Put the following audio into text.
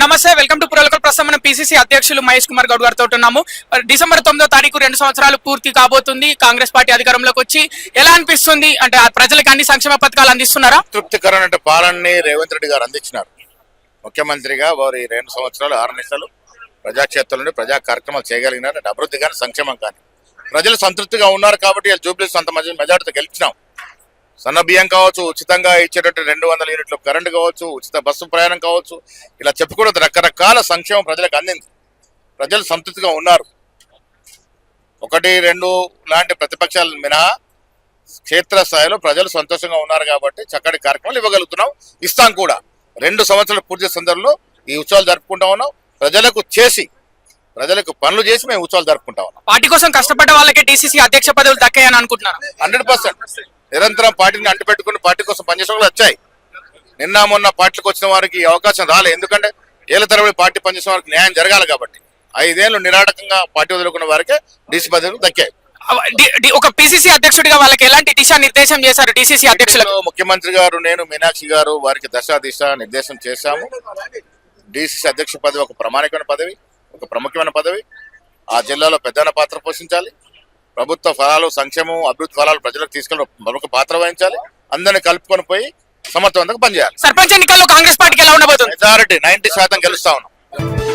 నమస్తే welcome to పూరా local ప్రస్తుతం మనం పిసిసి అధ్యక్షులు మహేష్ కుమార్ గౌడ్ గారితో ఉన్నాము. డిసెంబర్ తొమ్మిదో తారీఖు రెండు సంవత్సరాలు పూర్తి కాబోతుంది. కాంగ్రెస్ పార్టీ అధికారంలోకి వచ్చి ఎలా అనిపిస్తుంది? అంటే ప్రజలకు అన్ని సంక్షేమ పథకాలు అందిస్తున్నారా? తృప్తికరమైన పాలనని రేవంత్ రెడ్డి గారు అందించినారు. ముఖ్యమంత్రిగా వారి రెండు సంవత్సరాలు ఆరు నిమిషాలు నుండి ప్రజా కార్యక్రమాలు చేయగలిగినారు. అంటే అభివృద్ధి కానీ సంక్షేమం కానీ. ప్రజలు సంతృప్తిగా ఉన్నారు కాబట్టి జూబ్లీస్ అంత మెజార్టీతో గెలిచినాం. సన్న బియ్యం కావచ్చు ఉచితంగా ఇచ్చేటట్టు రెండు వందల యూనిట్లు కరెంటు కావచ్చు ఉచిత బస్సు ప్రయాణం కావచ్చు ఇలా చెప్పుకోవడం రకరకాల సంక్షేమం ప్రజలకు అందింది. ప్రజలు సంతృప్తిగా ఉన్నారు. ఒకటి రెండు లాంటి ప్రతిపక్షాలు మినహా క్షేత్రస్థాయిలో ప్రజలు సంతోషంగా ఉన్నారు కాబట్టి చక్కటి కార్యక్రమాలు ఇవ్వగలుగుతున్నాం. ఇస్తాం కూడా. రెండు సంవత్సరాలు పూర్తి సందర్భంలో ఈ ఉత్సవాలు జరుపుకుంటా ఉన్నాం. ప్రజలకు చేసి ప్రజలకు పనులు చేసి మేము ఉత్సవాలు జరుపుకుంటా పార్టీ కోసం కష్టపడ్డ వాళ్ళకి డిసిసి అధ్యక్ష పదవులు దక్కాయని అనుకుంటున్నారు? Hundred percent. నిరంతరం పార్టీని అంటిపెట్టుకుని పార్టీ కోసం పనిచేసిన వాళ్ళు వచ్చాయి. నిన్న మొన్న పార్టీలకు వచ్చిన వారికి అవకాశం రాలేదు ఎందుకంటే ఏళ్ళ తరబడి పార్టీ పనిచేసిన వారికి న్యాయం జరగాలి కాబట్టి. ఐదేళ్ళు నిరాటకంగా పార్టీ వదులుకున్న వారికి డీసీ పదవులు దక్కాయి. ఒక పిసిసి అధ్యక్షుడిగా వాళ్ళకి ఎలాంటి దిశా నిర్దేశం చేశారు డిసిసి అధ్యక్షులకు? మీటింగ్లో ముఖ్యమంత్రి గారు నేను మీనాక్షి గారు వారికి దశ దిశ నిర్దేశం చేశాము. డిసిసి అధ్యక్ష పదవి ఒక ప్రామాణికమైన పదవి. ఒక ప్రముఖమైన పదవి. ఆ జిల్లాలో పెద్దన పాత్ర పోషించాలి. ప్రభుత్వ ఫలాలు సంక్షేమం అభివృద్ధి ఫలాలు ప్రజలకు తీసుకెళ్ళి ప్రముఖ పాత్ర వహించాలి. అందరిని కలుపుకొని పోయి సమర్థవంతంగా పనిచేయాలి. సర్పంచ్ ఎన్నికల్లో కాంగ్రెస్ పార్టీకి ఎలా ఉండబోతుంది? మెజారిటీ నైన్టీ శాతం గెలుస్తా ఉన్నాం.